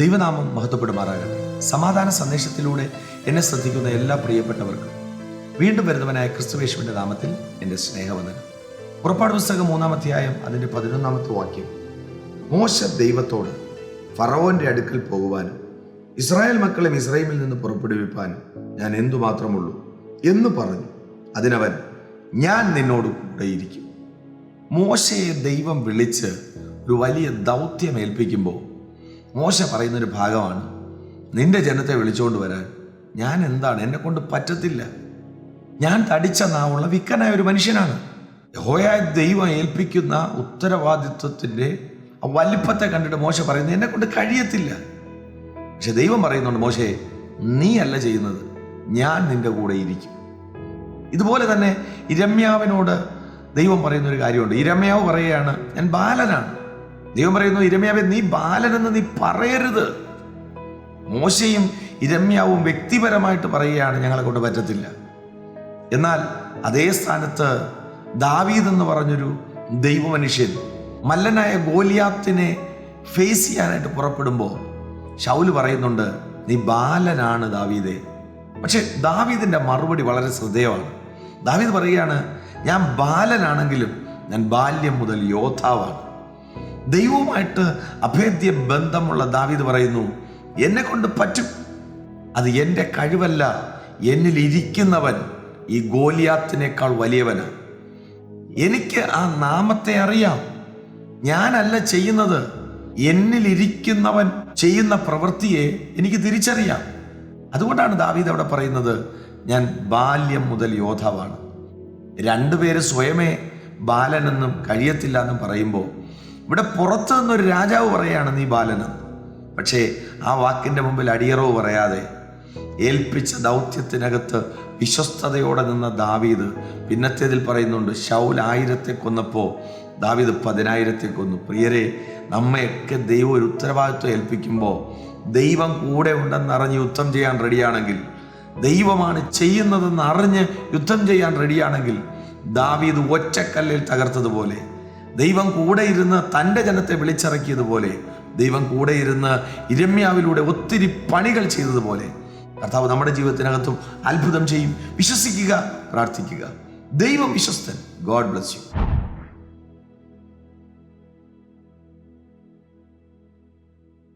ദൈവനാമം മഹത്വപ്പെടുമാറാകട്ടെ. സമാധാന സന്ദേശത്തിലൂടെ എന്നെ ശ്രദ്ധിക്കുന്ന എല്ലാ പ്രിയപ്പെട്ടവർക്കും വീണ്ടും വരുന്നവനായ ക്രിസ്തുവേശുവിന്റെ നാമത്തിൽ എന്റെ സ്നേഹവന്ദനം. പുറപ്പാട് പുസ്തകം മൂന്നാം അധ്യായം അതിന്റെ പതിനൊന്നാമത്തെ വാക്യം. മോശ ദൈവത്തോട് ഫറവോന്റെ അടുക്കൽ പോകുവാനും ഇസ്രായേൽ മക്കളെ ഇസ്രായേലിൽ നിന്ന് പുറപ്പെടുവിപ്പാനും ഞാൻ എന്തുമാത്രമുള്ളൂ എന്ന് പറഞ്ഞു. അതിനവൻ ഞാൻ നിന്നോട് കൂടെയിരിക്കും മോശയെ ദൈവം വിളിച്ച് ഒരു വലിയ ദൗത്യം ഏൽപ്പിക്കുമ്പോൾ മോശ പറയുന്നൊരു ഭാഗമാണ് നിന്റെ ജനത്തെ വിളിച്ചുകൊണ്ട് വരാൻ. ഞാൻ എന്താണ്? എന്നെ കൊണ്ട് പറ്റത്തില്ല. ഞാൻ തടിച്ച നാവുള്ള വിക്കനായ ഒരു മനുഷ്യനാണ്. യഹോയായ ദൈവം ഏൽപ്പിക്കുന്ന ഉത്തരവാദിത്വത്തിന്റെ വലിപ്പത്തെ കണ്ടിട്ട് മോശ പറയുന്നത് എന്നെ കൊണ്ട് കഴിയത്തില്ല. പക്ഷെ ദൈവം പറയുന്നുണ്ട് മോശേ നീ അല്ല ചെയ്യുന്നത്. ഞാൻ നിന്റെ കൂടെ ഇരിക്കും. ഇതുപോലെ തന്നെ ഇരമ്യാവിനോട് ദൈവം പറയുന്ന ഒരു കാര്യമുണ്ട്. ഇരമ്യാവ് പറയുകയാണ് ഞാൻ ബാലനാണ്. ദൈവം പറയുന്നു ഇരമ്യാവെ നീ ബാലനെന്ന് നീ പറയരുത്. മോശയും ഇരമ്യാവും വ്യക്തിപരമായിട്ട് പറയുകയാണ് ഞങ്ങളെ കൊണ്ട് പറ്റത്തില്ല. എന്നാൽ അതേ സ്ഥാനത്ത് ദാവീദ് എന്ന് പറഞ്ഞൊരു ദൈവമനുഷ്യൻ മല്ലനായ ഗോലിയാത്തിനെ ഫേസ് ചെയ്യാനായിട്ട് പുറപ്പെടുമ്പോൾ ഷൗൽ പറയുന്നുണ്ട് നീ ബാലനാണ് ദാവീദേ. പക്ഷെ ദാവീദിന്റെ മറുപടി വളരെ ശ്രദ്ധേയമാണ്. ദാവീദ് പറയുകയാണ് ഞാൻ ബാലനാണെങ്കിലും ഞാൻ ബാല്യം മുതൽ യോദ്ധാവാണ്. ദൈവവുമായിട്ട് അഭേദ്യ ബന്ധമുള്ള ദാവീദ് പറയുന്നു എന്നെ കൊണ്ട് പറ്റും. അത് എന്റെ കഴിവല്ല. എന്നിൽ ഇരിക്കുന്നവൻ ഈ ഗോലിയാത്തിനേക്കാൾ വലിയവനാണ് എനിക്ക് ആ നാമത്തെ അറിയാം. ഞാനല്ല ചെയ്യുന്നത്. എന്നിലിരിക്കുന്നവൻ ചെയ്യുന്ന പ്രവൃത്തിയെ എനിക്ക് തിരിച്ചറിയാം. അതുകൊണ്ടാണ് ദാവീദ് അവിടെ പറയുന്നത് ഞാൻ ബാല്യം മുതൽ യോദ്ധാവാണ്. രണ്ടുപേര് സ്വയമേ ബാലനെന്നും കഴിയത്തില്ല എന്നും പറയുമ്പോൾ ഇവിടെ പുറത്തു നിന്നൊരു രാജാവ് പറയാണ് നീ ബാലനെന്ന് പക്ഷേ ആ വാക്കിന്റെ മുമ്പിൽ അടിയറവ് പറയാതെ ഏൽപ്പിച്ച ദൗത്യത്തിനകത്ത് വിശ്വസ്തയോടെ നിന്ന ദാവീദ് പിന്നത്തേതിൽ പറയുന്നുണ്ട് ശൗൽ ആയിരത്തെ കൊന്നപ്പോൾ ദാവീദ് പതിനായിരത്തെ കൊന്നു. പ്രിയരെ നമ്മയൊക്കെ ദൈവം ഒരു ഉത്തരവാദിത്വം ഏൽപ്പിക്കുമ്പോൾ ദൈവം കൂടെ ഉണ്ടെന്ന് അറിഞ്ഞ് യുദ്ധം ചെയ്യാൻ റെഡിയാണെങ്കിൽ ദൈവമാണ് ചെയ്യുന്നതെന്ന് അറിഞ്ഞ് യുദ്ധം ചെയ്യാൻ റെഡിയാണെങ്കിൽ ദാവീദ് ഒറ്റക്കല്ലിൽ തകർത്തതുപോലെ ദൈവം കൂടെ ഇരുന്ന് തന്റെ ജനത്തെ വിളിച്ചിറക്കിയതുപോലെ ദൈവം കൂടെ ഇരുന്ന് ഇരമ്യാവിലൂടെ ഒത്തിരി പണികൾ ചെയ്തതുപോലെ കർത്താവ് നമ്മുടെ ജീവിതത്തിനകത്തും അത്ഭുതം ചെയ്യും. വിശ്വസിക്കുക പ്രാർത്ഥിക്കുക. ദൈവം വിശ്വസ്തൻ ഗോഡ് ബ്ലസ് യു.